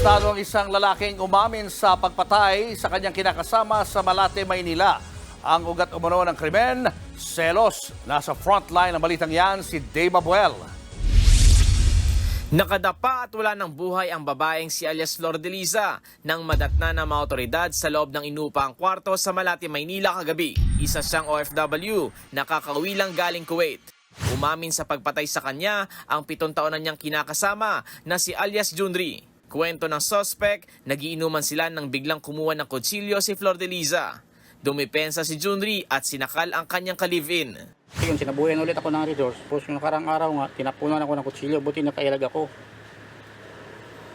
Arestado ang isang lalaking umamin sa pagpatay sa kanyang kinakasama sa Malate, Maynila. Ang ugat umano ng krimen, selos. Nasa frontline ng balitang yan si Dave Abuel. Nakadapa at wala ng buhay ang babaeng si alias Flor de Liza nang madatna ng mga otoridad sa loob ng inupang kwarto sa Malate, Maynila kagabi. Isa siyang OFW, nakakauwi lang galing Kuwait. Umamin sa pagpatay sa kanya ang pitong taon na niyang kinakasama na si alias Junri. Kwento ng suspect, nagiinuman sila nang biglang kumuha ng kutsilyo si Flor de Liza. Dumipensa si Junri at sinakal ang kanyang kalivin. Yun, sinabuyan ulit ako ng resource. Tapos yung nakarang araw nga, tinapunan ako ng kutsilyo, buti nakailag ako.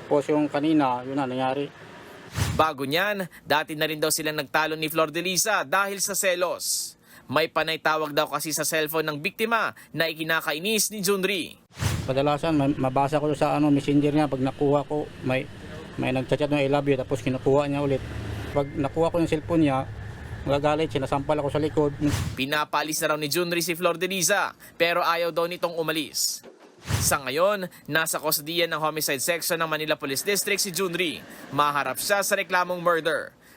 Tapos yung kanina, yun na, nangyari. Bago niyan, dati na rin daw silang nagtalo ni Flor de Liza dahil sa selos. May panay tawag daw kasi sa cellphone ng biktima na ikinakainis ni Junri. Kadalasan, ma- mabasa ko sa ano, messenger niya, pag nakuha ko, may, may nagchat ng I love you, tapos kinukuha niya ulit. Pag nakuha ko yung cellphone niya, magagalit, sinasampal ako sa likod. Pinapalis na raw ni Junri si Flor de Liza pero ayaw daw nitong umalis. Sa ngayon, nasa kustodiyan ng Homicide Section ng Manila Police District si Junri. Maharap siya sa reklamong murder.